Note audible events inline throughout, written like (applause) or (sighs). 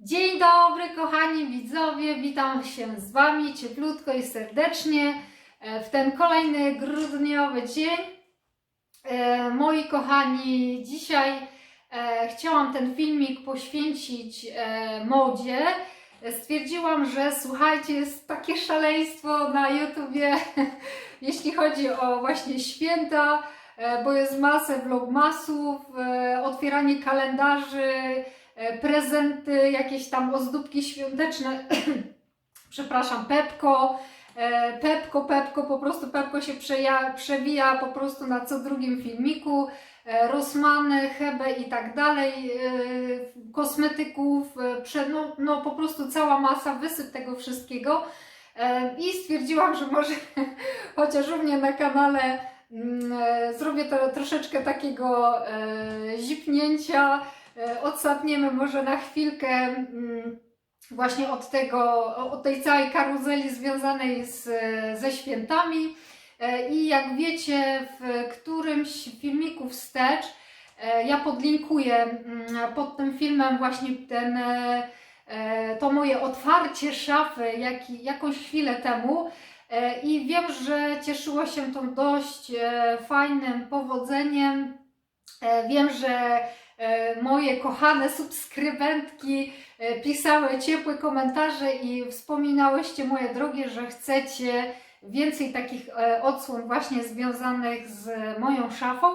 Dzień dobry, kochani widzowie, witam się z Wami cieplutko i serdecznie e, w ten kolejny grudniowy dzień. E, Moi kochani, dzisiaj e, chciałam ten filmik poświęcić modzie. Stwierdziłam, że słuchajcie, jest takie szaleństwo na YouTubie, (laughs) jeśli chodzi o właśnie święta, bo jest masę vlogmasów, otwieranie kalendarzy, prezenty, jakieś tam ozdóbki świąteczne, (clears throat) przepraszam, Pepko, e, Pepko, Pepko, po prostu Pepko się przeja, przewija po prostu na co drugim filmiku, e, Rossmany, Hebe i tak dalej, e, kosmetyków, e, no, no po prostu cała masa, wysyp tego wszystkiego. E, i stwierdziłam, że może (laughs) chociaż u mnie na kanale mm, e, zrobię to troszeczkę takiego e, zipnięcia, e, odsapniemy może na chwilkę mm, właśnie od tego, od tej całej karuzeli związanej z, ze świętami. E, I jak wiecie, w którymś filmiku wstecz e, ja podlinkuję mm, pod tym filmem właśnie ten, to moje otwarcie szafy jak, jakąś chwilę temu. I wiem, że cieszyło się to dość fajnym powodzeniem. Wiem, że moje kochane subskrybentki e, pisały ciepłe komentarze i wspominałyście, moje drogie, że chcecie więcej takich e, odsłon właśnie związanych z moją szafą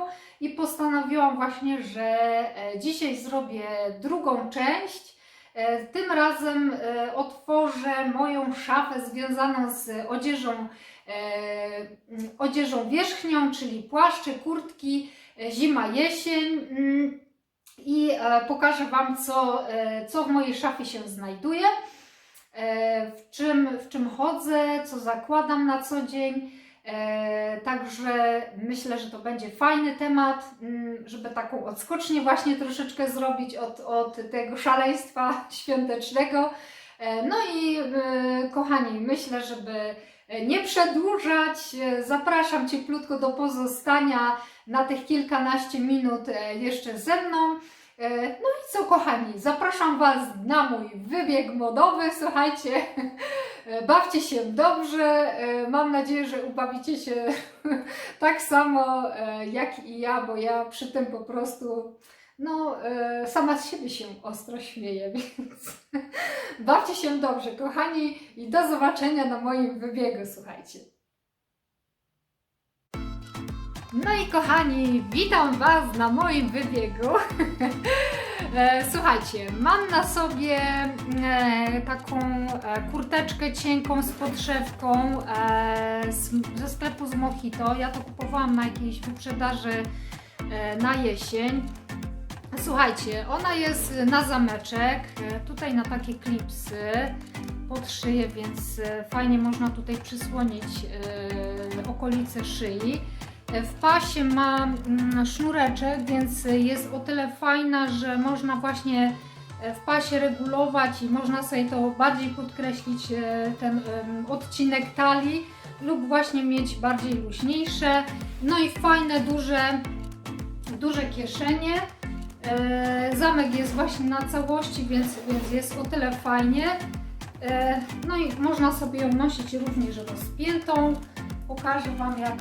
i postanowiłam właśnie, że e, dzisiaj zrobię drugą część. E, Tym razem e, otworzę moją szafę związaną z odzieżą, e, odzieżą wierzchnią, czyli płaszcze, kurtki, e, zima, jesień. I e, pokażę Wam, co, e, co w mojej szafie się znajduje, e, w czym, w czym chodzę, co zakładam na co dzień. Także myślę, że to będzie fajny temat, mm, żeby taką odskocznię właśnie troszeczkę zrobić od, od tego szaleństwa (laughs) świątecznego. No i kochani, myślę, żeby nie przedłużać, e, zapraszam cieplutko do pozostania na tych kilkanaście minut e, jeszcze ze mną. E, No i co kochani, zapraszam Was na mój wybieg modowy, słuchajcie, (laughs) e, bawcie się dobrze, e, mam nadzieję, że ubawicie się (laughs) tak samo e, jak i ja, bo ja przy tym po prostu no, e, sama z siebie się ostro śmieję, (laughs) więc bawcie się dobrze, kochani, i do zobaczenia na moim wybiegu, słuchajcie. No i kochani, witam Was na moim wybiegu. (laughs) E, Słuchajcie, mam na sobie e, taką kurteczkę cienką z podszewką ze sklepu z Mojito. Ja to kupowałam na jakiejś wyprzedaży na jesień. Słuchajcie, ona jest na zameczek, e, tutaj na takie klipsy pod szyję, więc e, fajnie można tutaj przysłonić e, okolice szyi. W pasie ma mm, sznureczek, więc jest o tyle fajna, że można właśnie w pasie regulować i można sobie to bardziej podkreślić ten odcinek talii lub właśnie mieć bardziej luźniejsze. No i fajne, duże, duże kieszenie. E, Zamek jest właśnie na całości, więc, więc jest o tyle fajnie. E, No i można sobie ją nosić również rozpiętą. Pokażę Wam jak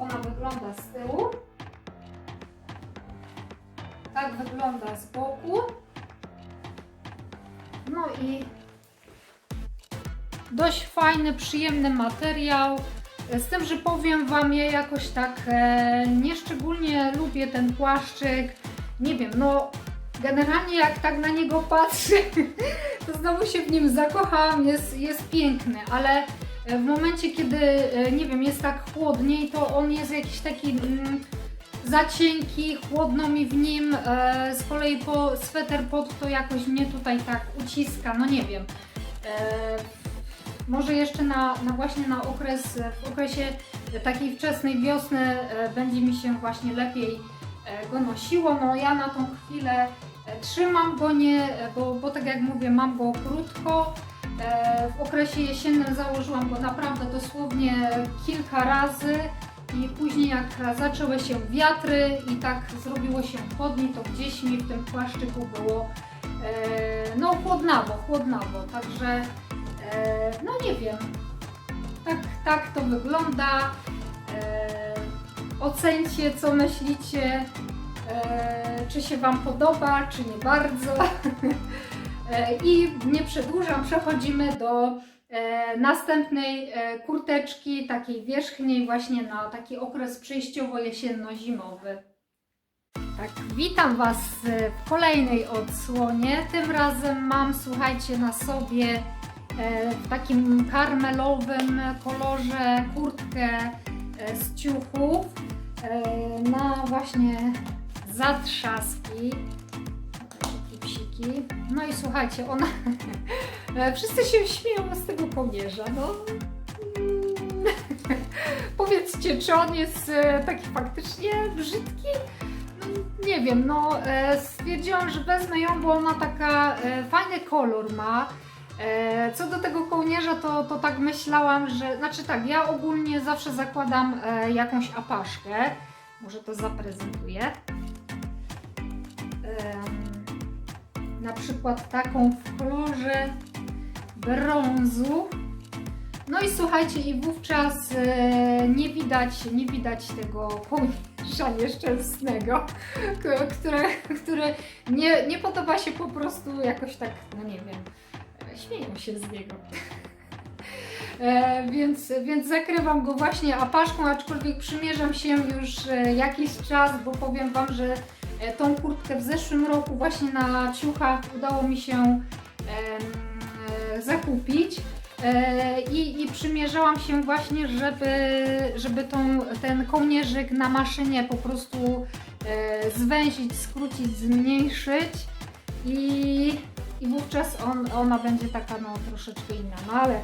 ona wygląda z tyłu. Tak wygląda z boku. No i dość fajny, przyjemny materiał. Z tym, że powiem Wam, ja jakoś tak e, nieszczególnie lubię ten płaszczyk. Nie wiem, no generalnie jak tak na niego patrzę, (laughs) to znowu się w nim zakochałam, jest, jest piękny, ale e, w momencie, kiedy, e, nie wiem, jest tak chłodniej, to on jest jakiś taki mm, za cienki, chłodno mi w nim, e, z kolei po sweter pod to jakoś mnie tutaj tak uciska, no nie wiem. E, może jeszcze na, na właśnie na okres, w okresie takiej wczesnej wiosny e, będzie mi się właśnie lepiej go nosiło. No ja na tą chwilę e, trzymam go nie, e, bo, bo tak jak mówię, mam go krótko. E, W okresie jesiennym założyłam go naprawdę dosłownie kilka razy i później jak zaczęły się wiatry i tak zrobiło się chłodniej, to gdzieś mi w tym płaszczyku było e, no chłodnawo, chłodnawo, także e, no nie wiem, tak, tak to wygląda. Ocencie, co myślicie, e, czy się Wam podoba, czy nie bardzo. (laughs) E, I nie przedłużam, przechodzimy do e, następnej kurteczki, takiej wierzchniej, właśnie na taki okres przejściowo-jesienno-zimowy. Tak, witam Was w kolejnej odsłonie. Tym razem mam, słuchajcie, na sobie w takim karmelowym kolorze kurtkę z ciuchów e, na właśnie zatrzaski. Takie psiki. No i słuchajcie, ona. (laughs) e, Wszyscy się śmieją z tego kołnierza. No. (laughs) Powiedzcie, czy on jest e, taki faktycznie brzydki? Nie wiem, no e, stwierdziłam, że wezmę ją, bo ona taka e, fajny kolor ma. E, Co do tego kołnierza, to, to tak myślałam, że. Znaczy tak, ja ogólnie zawsze zakładam e, jakąś apaszkę. Może to zaprezentuję. Em, Na przykład taką w kolorze brązu. No i słuchajcie, i wówczas e, nie widać, nie widać tego kołnierza nieszczęsnego, (laughs) które, które nie, nie podoba się po prostu jakoś tak, no nie wiem, e, śmieją się z niego. (laughs) E, więc, więc zakrywam go właśnie apaszką, aczkolwiek przymierzam się już e, jakiś czas, bo powiem Wam, że e, tą kurtkę w zeszłym roku właśnie na ciuchach udało mi się e, zakupić. E, I, I przymierzałam się właśnie, żeby, żeby tą, ten kołnierzyk na maszynie po prostu e, zwęzić, skrócić, zmniejszyć i, i wówczas on, ona będzie taka no troszeczkę inna. No ale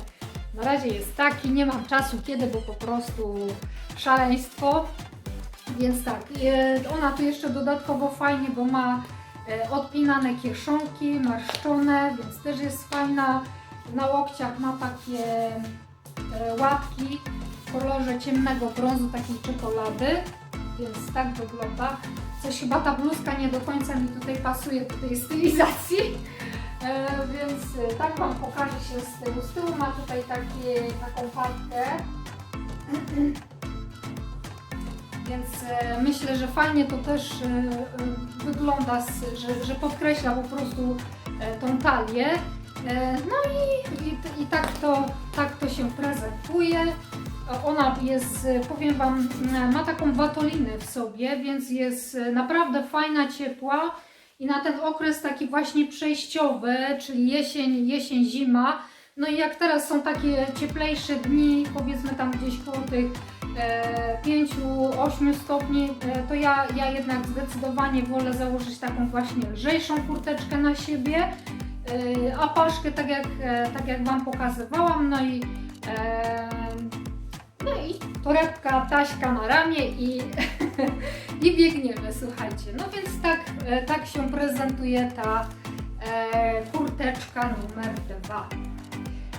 na razie jest taki, nie mam czasu kiedy, bo po prostu szaleństwo. Więc tak, e, ona tu jeszcze dodatkowo fajnie, bo ma e, odpinane kieszonki, marszczone, więc też jest fajna. Na łokciach ma takie e, łapki w kolorze ciemnego brązu, takiej czekolady, więc tak wygląda. Coś chyba ta bluzka nie do końca mi tutaj pasuje do tej stylizacji, e, więc e, tak Wam pokażę się z tyłu. Z tyłu ma tutaj takie, taką kartkę. (clears throat) Więc e, myślę, że fajnie to też e, e, wygląda, z, że, że podkreśla po prostu e, tą talię. E, no i, i, i tak, to, tak to się prezentuje. E, Ona jest, e, powiem Wam, ma taką watolinę w sobie, więc jest naprawdę fajna, ciepła. I na ten okres taki właśnie przejściowy, czyli jesień, jesień, zima. No i jak teraz są takie cieplejsze dni, powiedzmy tam gdzieś koło tych e, 5-8 stopni, e, to ja, ja jednak zdecydowanie wolę założyć taką właśnie lżejszą kurteczkę na siebie. E, a paszkę tak jak, e, tak jak Wam pokazywałam, no i, e, no i torebka, taśka na ramię i, (laughs) i biegniemy, słuchajcie. No więc tak, e, tak się prezentuje ta e, kurteczka numer dwa.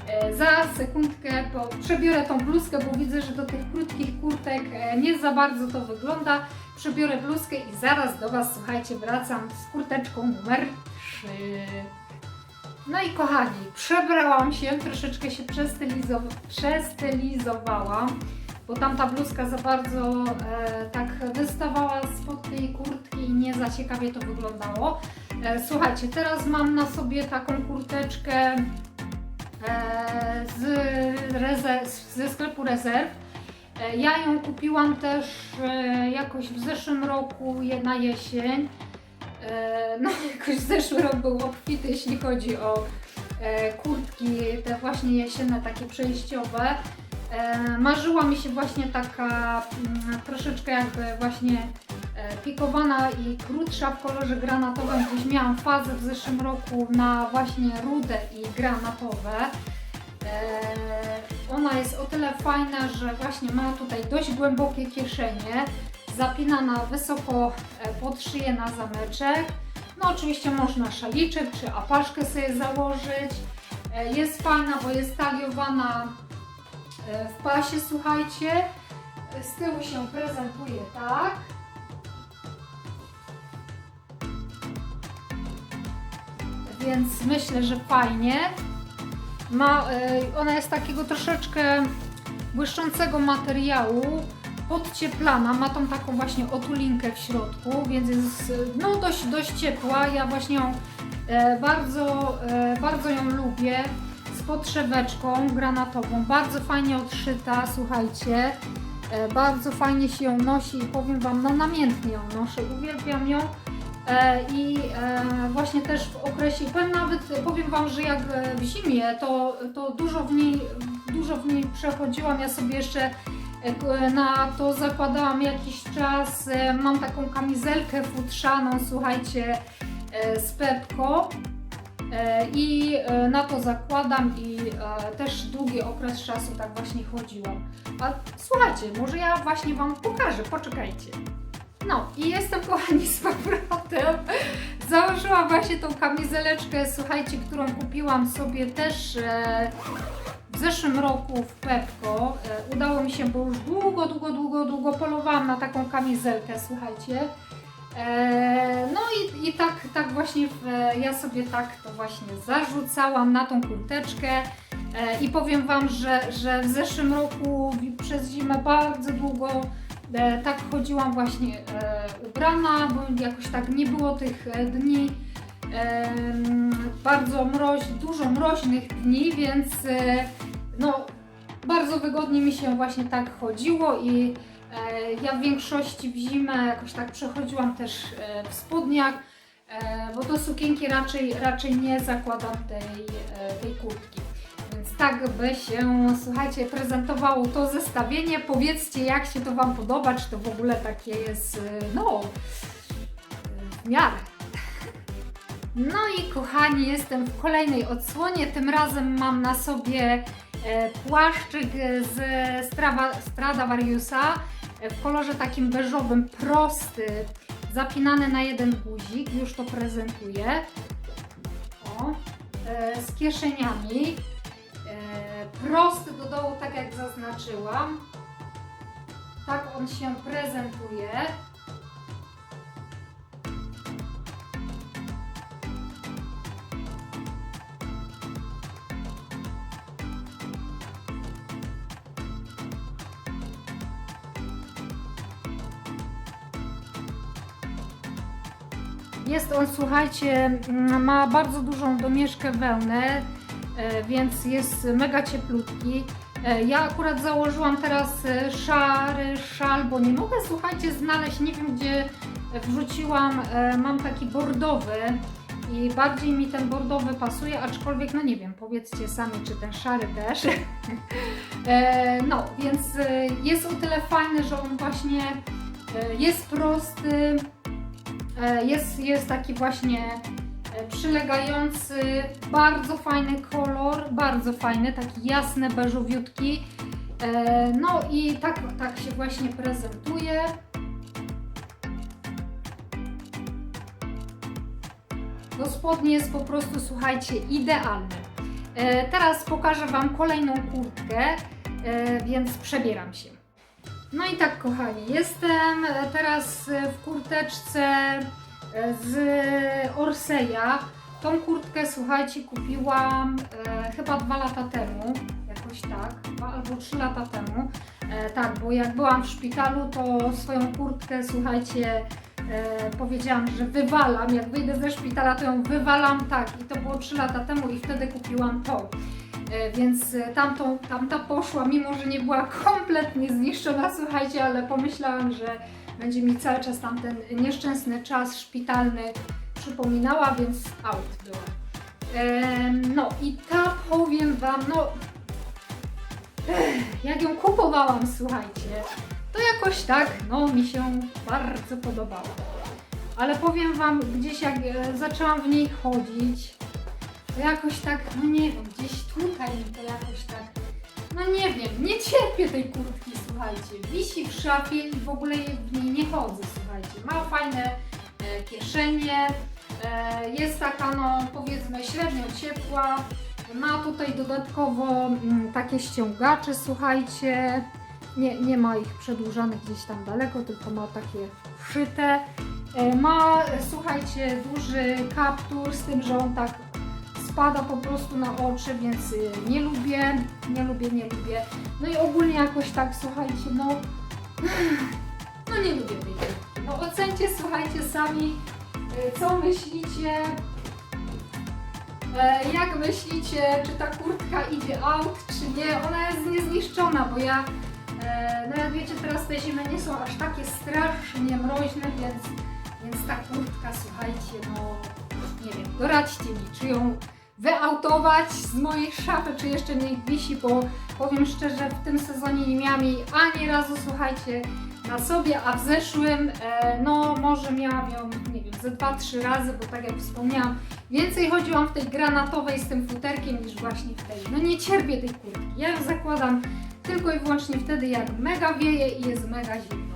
E, Za sekundkę po, przebiorę tą bluzkę, bo widzę, że do tych krótkich kurtek e, nie za bardzo to wygląda. Przebiorę bluzkę i zaraz do Was, słuchajcie, wracam z kurteczką numer 3. No i kochani, przebrałam się, troszeczkę się przestylizow- przestylizowałam, bo tamta bluzka za bardzo e, tak wystawała spod tej kurtki i nie za ciekawie to wyglądało. E, słuchajcie, teraz mam na sobie taką kurteczkę e, z reze- ze sklepu rezerw. E, Ja ją kupiłam też e, jakoś w zeszłym roku, na jesień. E, No, (laughs) jakoś zeszły rok był obfity, jeśli chodzi o kurtki, te właśnie jesienne, takie przejściowe. E, Marzyła mi się właśnie taka mm, troszeczkę jakby właśnie e, pikowana i krótsza w kolorze granatowym. Gdzieś miałam fazę w zeszłym roku na właśnie rude i granatowe. E, Ona jest o tyle fajna, że właśnie ma tutaj dość głębokie kieszenie, zapinana wysoko e, pod szyję na zameczek. No oczywiście można szaliczek czy apaszkę sobie założyć. E, Jest fajna, bo jest taliowana w pasie, słuchajcie. E, Z tyłu się prezentuje tak. więc myślę, że fajnie. Ma, e, ona jest takiego troszeczkę błyszczącego materiału, podcieplana, ma tą taką właśnie otulinkę w środku, więc jest e, no, dość, dość ciepła. Ja właśnie ją e, bardzo, e, bardzo ją lubię podszeweczką granatową, bardzo fajnie odszyta, słuchajcie. E, bardzo fajnie się ją nosi i powiem Wam, no namiętnie ją noszę, uwielbiam ją. E, I e, właśnie też w okresie, powiem nawet, powiem Wam, że jak w zimie, to, to dużo, w niej, dużo w niej przechodziłam. Ja sobie jeszcze na to zakładałam jakiś czas. Mam taką kamizelkę futrzaną, słuchajcie, z Pepko. E, I e, na to zakładam i e, też długi okres czasu tak właśnie chodziłam. A słuchajcie, może ja właśnie Wam pokażę, poczekajcie. No i jestem (laughs) kochani z powrotem. Założyłam właśnie tą kamizeleczkę, słuchajcie, którą kupiłam sobie też w zeszłym roku w Pepko. Udało mi się, bo już długo, długo, długo, długo polowałam na taką kamizelkę, słuchajcie. E, no i, i tak, tak właśnie w, ja sobie tak to właśnie zarzucałam na tą kurteczkę. E, I powiem Wam, że, że w zeszłym roku przez zimę bardzo długo e, tak chodziłam właśnie ubrana, bo jakoś tak nie było tych e, dni, bardzo mroź, dużo mroźnych dni, więc e, no, bardzo wygodnie mi się właśnie tak chodziło i ja w większości w zimę jakoś tak przechodziłam też e, w spodniach, e, bo do sukienki raczej, raczej nie zakładam tej, e, tej kurtki. Więc tak by się, słuchajcie, prezentowało to zestawienie. Powiedzcie, jak się to Wam podoba, czy to w ogóle takie jest, no, w miarę. (laughs) No i kochani, jestem w kolejnej odsłonie. Tym razem mam na sobie e, płaszczyk z Strava, Stradivariusa e, w kolorze takim beżowym, prosty, zapinany na jeden guzik. Już to prezentuję. O, e, z kieszeniami. E, prosty do dołu, tak jak zaznaczyłam. Tak on się prezentuje. On, słuchajcie, mm, ma bardzo dużą domieszkę wełnę, e, więc jest mega cieplutki. E, Ja akurat założyłam teraz e, szary szal, bo nie mogę, słuchajcie, znaleźć, nie wiem gdzie wrzuciłam, mam taki bordowy i bardziej mi ten bordowy pasuje, aczkolwiek, no nie wiem, powiedzcie sami, czy ten szary też. (laughs) No, więc jest o tyle fajny, że on właśnie jest prosty, Jest, jest taki właśnie e, przylegający, bardzo fajny kolor, bardzo fajny, taki jasny, beżowiutki. E, No i tak, tak się właśnie prezentuje. Do spodni jest po prostu, słuchajcie, idealny. E, Teraz pokażę Wam kolejną kurtkę, e, więc przebieram się. No i tak, kochani, jestem e, teraz e, w kurteczce e, z Orseja. Tą kurtkę, słuchajcie, kupiłam e, chyba dwa lata temu, jakoś tak, dwa albo trzy lata temu. E, tak, bo jak byłam w szpitalu, to swoją kurtkę, słuchajcie, e, powiedziałam, że wywalam. Jak wyjdę ze szpitala, to ją wywalam, tak. I to było trzy lata temu i wtedy kupiłam tą. E, Więc e, tamtą, tamta poszła, mimo że nie była kompletnie zniszczona, słuchajcie, ale pomyślałam, że będzie mi cały czas tamten nieszczęsny czas szpitalny przypominała, więc out była. No i ta powiem Wam, no jak ją kupowałam, słuchajcie, to jakoś tak, no mi się bardzo podobała. Ale powiem Wam, gdzieś jak e, zaczęłam w niej chodzić, to jakoś tak, no nie wiem, gdzieś tutaj mi to jakoś tak, no nie wiem, nie cierpię tej kurtki, słuchajcie. Wisi w szafie i w ogóle w niej nie chodzę, słuchajcie. Ma fajne e, kieszenie, e, jest taka, no powiedzmy, średnio ciepła. Ma tutaj dodatkowo mm, takie ściągacze, słuchajcie. Nie, nie ma ich przedłużanych gdzieś tam daleko, tylko ma takie wszyte. E, Ma, słuchajcie, duży kaptur z tym, że on tak spada po prostu na oczy, więc y, nie lubię, nie lubię, nie lubię. No i ogólnie jakoś tak, słuchajcie, no, (sighs) no nie lubię tej. No ocencie, słuchajcie sami, y, co myślicie, E, Jak myślicie, czy ta kurtka idzie out, czy nie? Ona jest niezniszczona, bo ja, e, no jak wiecie, teraz te zimy nie są aż takie strasznie mroźne, więc, więc ta kurtka, słuchajcie, no nie wiem, doradźcie mi, czy ją wyautować z mojej szafy, czy jeszcze niech wisi, bo powiem szczerze, w tym sezonie nie miałam jej ani razu, słuchajcie, na sobie, a w zeszłym, e, no może miałam ją, nie wiem, ze dwa, trzy razy, bo tak jak wspomniałam, Więcej chodziłam w tej granatowej z tym futerkiem niż właśnie w tej. No nie cierpię tej kurtki. Ja ją zakładam tylko i wyłącznie wtedy, jak mega wieje i jest mega zimno.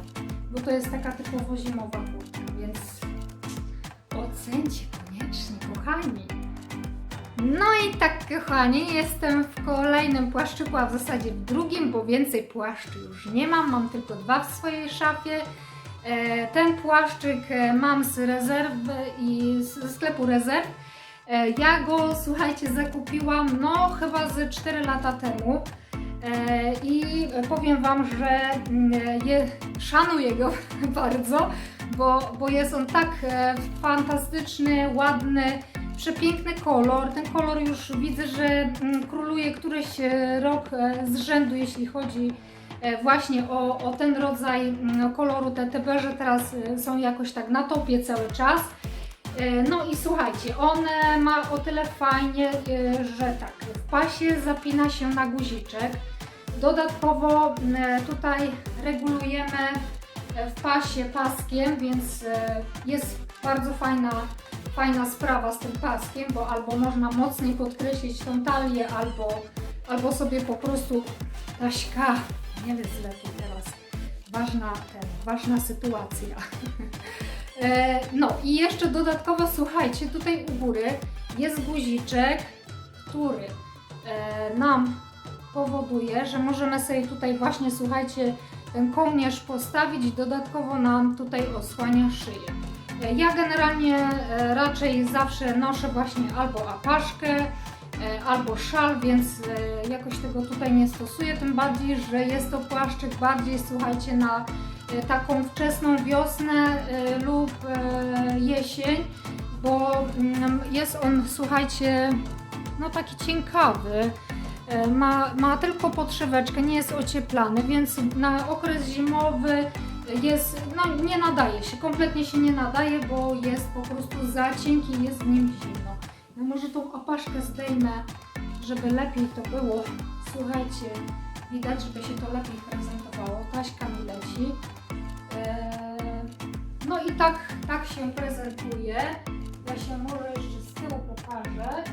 Bo to jest taka typowo zimowa kurtka, więc ocencie koniecznie, kochani. No i tak, kochani, jestem w kolejnym płaszczyku, a w zasadzie w drugim, bo więcej płaszczy już nie mam. Mam tylko dwa w swojej szafie. E, Ten płaszczyk e, mam z rezerwy i ze sklepu rezerw. E, Ja go, słuchajcie, zakupiłam no chyba ze 4 lata temu. I powiem Wam, że mm, je, szanuję go (laughs) bardzo, bo, bo jest on tak fantastyczny, ładny, przepiękny kolor. Ten kolor już widzę, że mm, króluje któryś e, rok e, z rzędu, jeśli chodzi e, właśnie o, o ten rodzaj mm, koloru. Te, te beże teraz są jakoś tak na topie cały czas. No i słuchajcie, on ma o tyle fajnie, że tak, w pasie zapina się na guziczek. Dodatkowo m, e, tutaj regulujemy w pasie paskiem, więc jest bardzo fajna, fajna sprawa z tym paskiem, bo albo można mocniej podkreślić tą talię, albo, albo sobie po prostu Taśka, nie wiem lepiej teraz, ważna, ten, ważna sytuacja. (laughs) E, No i jeszcze dodatkowo słuchajcie, tutaj u góry jest guziczek, który e, nam powoduje, że możemy sobie tutaj właśnie, słuchajcie, ten kołnierz postawić, dodatkowo nam tutaj osłania szyję. Ja generalnie e, raczej zawsze noszę właśnie albo apaszkę, e, albo szal, więc e, jakoś tego tutaj nie stosuję, tym bardziej, że jest to płaszczyk bardziej, słuchajcie, na taką wczesną wiosnę lub jesień, bo mm, jest on, słuchajcie, no taki cienkawy. Ma, ma tylko podszeweczkę, nie jest ocieplany, więc na okres zimowy jest, no nie nadaje się, kompletnie się nie nadaje, bo jest po prostu za cienki jest w nim zimno. Ja może tą opaszkę zdejmę, żeby lepiej to było. Słuchajcie, widać, żeby się to lepiej prezentowało. Taśka mi leci. E, No i tak, tak się prezentuje. Ja się może jeszcze z tyłu pokażę.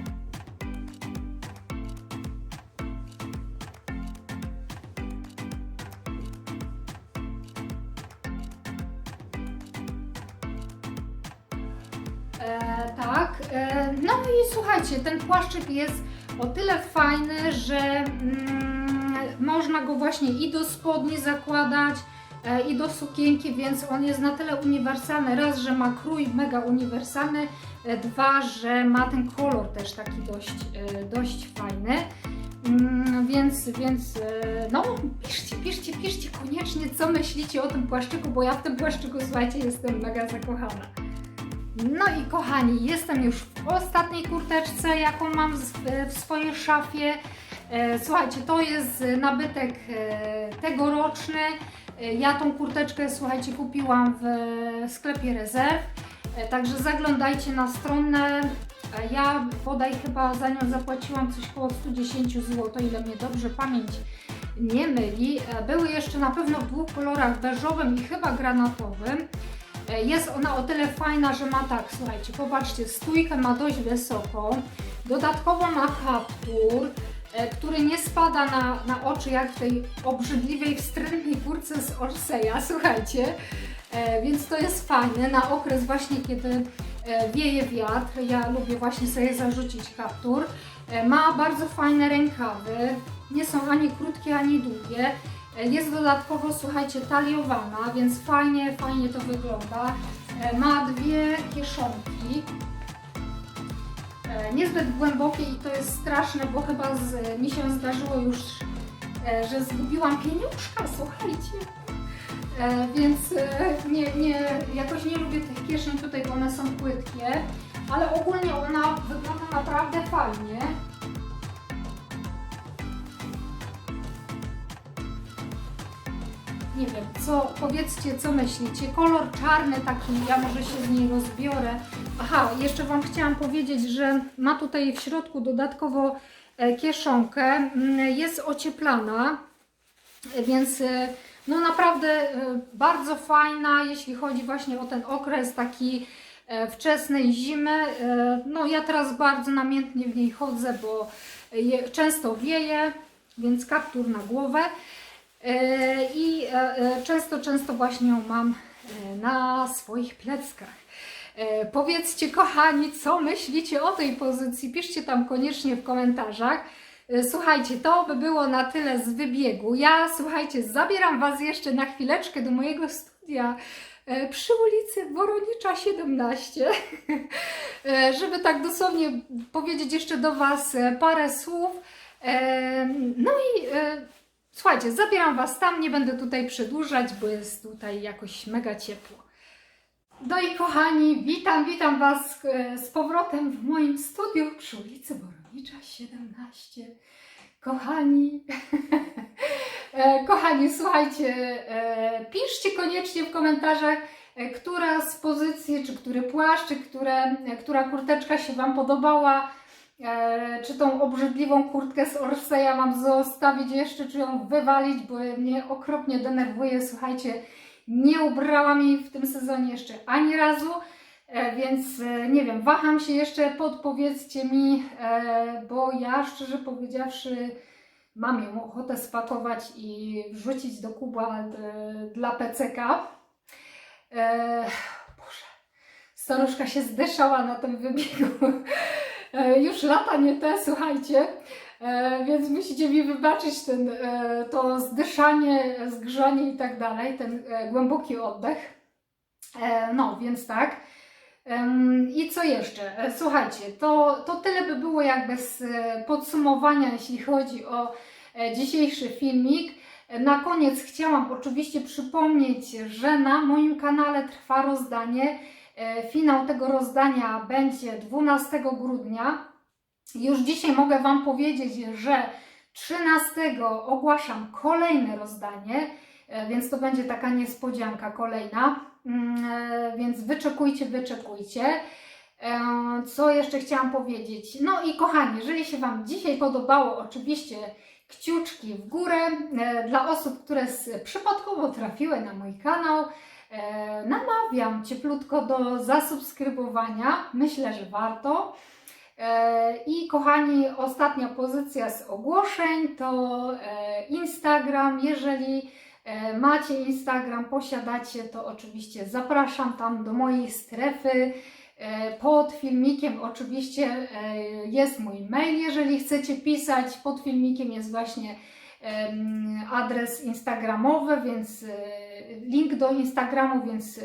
E, tak, e, no i słuchajcie, ten płaszczyk jest o tyle fajny, że mm, można go właśnie i do spodni zakładać, e, i do sukienki, więc on jest na tyle uniwersalny. Raz, że ma krój mega uniwersalny, e, dwa, że ma ten kolor też taki dość, e, dość fajny. Mm, Więc, więc e, no, piszcie, piszcie, piszcie koniecznie, co myślicie o tym płaszczyku, bo ja w tym płaszczyku, słuchajcie, jestem mega zakochana. No i kochani, jestem już w ostatniej kurteczce, jaką mam w swojej szafie. E, Słuchajcie, to jest nabytek e, tegoroczny. E, Ja tą kurteczkę, słuchajcie, kupiłam w sklepie rezerw. Także zaglądajcie na stronę. Ja bodaj chyba za nią zapłaciłam coś około 110 zł, o ile mnie dobrze pamięć nie myli. Były jeszcze na pewno w dwóch kolorach, beżowym i chyba granatowym. E, Jest ona o tyle fajna, że ma tak, słuchajcie, popatrzcie, stójkę ma dość wysoką. Dodatkowo ma kaptur, e, który nie spada na, na oczy jak w tej obrzydliwej, wstrętnej kurce z Orseja, słuchajcie. E, Więc to jest fajne na okres właśnie, kiedy wieje wiatr. Ja lubię właśnie sobie zarzucić kaptur. Ma bardzo fajne rękawy, nie są ani krótkie, ani długie. E, Jest dodatkowo, słuchajcie, taliowana, więc fajnie, fajnie to wygląda. E, Ma dwie kieszonki. e, niezbyt głębokie i to jest straszne, bo chyba z, mi się zdarzyło już, że zgubiłam pieniążka, słuchajcie. Więc nie, nie, jakoś nie lubię tych kieszeni tutaj, bo one są płytkie, ale ogólnie ona wygląda naprawdę fajnie. Nie wiem, co, powiedzcie, co myślicie. Kolor czarny taki, ja może się z niej rozbiorę. Aha, jeszcze Wam chciałam powiedzieć, że ma tutaj w środku dodatkowo e, kieszonkę. Mm, Jest ocieplana, więc e, no naprawdę e, bardzo fajna, jeśli chodzi właśnie o ten okres taki wczesnej zimy. No ja teraz bardzo namiętnie w niej chodzę, bo często wieje, więc kaptur na głowę. E, I e, e, często, często właśnie ją mam na swoich pleckach. Powiedzcie, kochani, co myślicie o tej pozycji? Piszcie tam koniecznie w komentarzach. Słuchajcie, to by było na tyle z wybiegu. Ja, słuchajcie, zabieram Was jeszcze na chwileczkę do mojego studia przy ulicy Woronicza 17, (laughs) e, żeby tak dosłownie powiedzieć jeszcze do Was parę słów. No i Słuchajcie, zabieram Was tam, nie będę tutaj przedłużać, bo jest tutaj jakoś mega ciepło. No i kochani, witam, witam Was z powrotem w moim studiu przy ulicy Boronicza 17. Kochani, (laughs) e, kochani, słuchajcie, e, piszcie koniecznie w komentarzach, e, która z pozycji, czy który płaszczyk, które, która kurteczka się Wam podobała. E, czy tą obrzydliwą kurtkę z Orseja mam zostawić jeszcze, czy ją wywalić, bo mnie okropnie denerwuje. Słuchajcie, nie ubrałam jej w tym sezonie jeszcze ani razu, e, więc e, nie wiem, waham się jeszcze, podpowiedzcie mi, bo ja szczerze powiedziawszy mam ją ochotę spakować i wrzucić do kuba dla PCK. Boże, staruszka się zdyszała na tym wybiegu. (laughs) E, Już lata nie te, słuchajcie, e, więc musicie mi wybaczyć ten, e, to zdyszanie, zgrzanie i tak dalej, ten głęboki oddech. No, więc tak. I co jeszcze? Słuchajcie, to, to tyle by było jakby z podsumowania, jeśli chodzi o dzisiejszy filmik. Na koniec chciałam oczywiście przypomnieć, że na moim kanale trwa rozdanie. E, Finał tego rozdania będzie 12 grudnia. Już dzisiaj mogę Wam powiedzieć, że 13 ogłaszam kolejne rozdanie, e, więc to będzie taka niespodzianka kolejna. Mm, e, Więc wyczekujcie, wyczekujcie. Co jeszcze chciałam powiedzieć? No i kochani, jeżeli się Wam dzisiaj podobało, oczywiście kciuczki w górę. Dla osób, które przypadkowo trafiły na mój kanał, namawiam cieplutko do zasubskrybowania. Myślę, że warto. E, I kochani, ostatnia pozycja z ogłoszeń to e, Instagram. Jeżeli e, macie Instagram, posiadacie, to oczywiście zapraszam tam do mojej strefy. E, Pod filmikiem oczywiście e, jest mój mail, jeżeli chcecie pisać. Pod filmikiem jest właśnie adres instagramowy, więc e, link do Instagramu, więc e,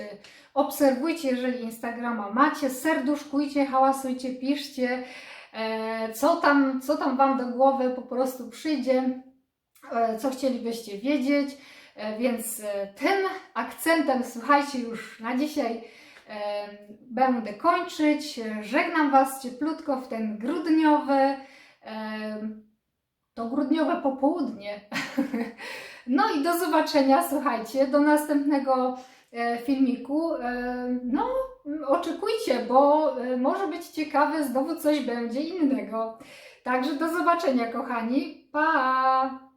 obserwujcie, jeżeli Instagrama macie, serduszkujcie, hałasujcie, piszcie, e, co tam, co tam Wam do głowy po prostu przyjdzie, co chcielibyście wiedzieć. Więc tym akcentem, słuchajcie, już na dzisiaj będę kończyć. Żegnam Was cieplutko w ten grudniowy, to grudniowe popołudnie. (laughs) No i do zobaczenia, słuchajcie, do następnego e, filmiku. E, No, oczekujcie, bo e, może być ciekawe, znowu coś będzie innego. Także do zobaczenia, kochani. Pa!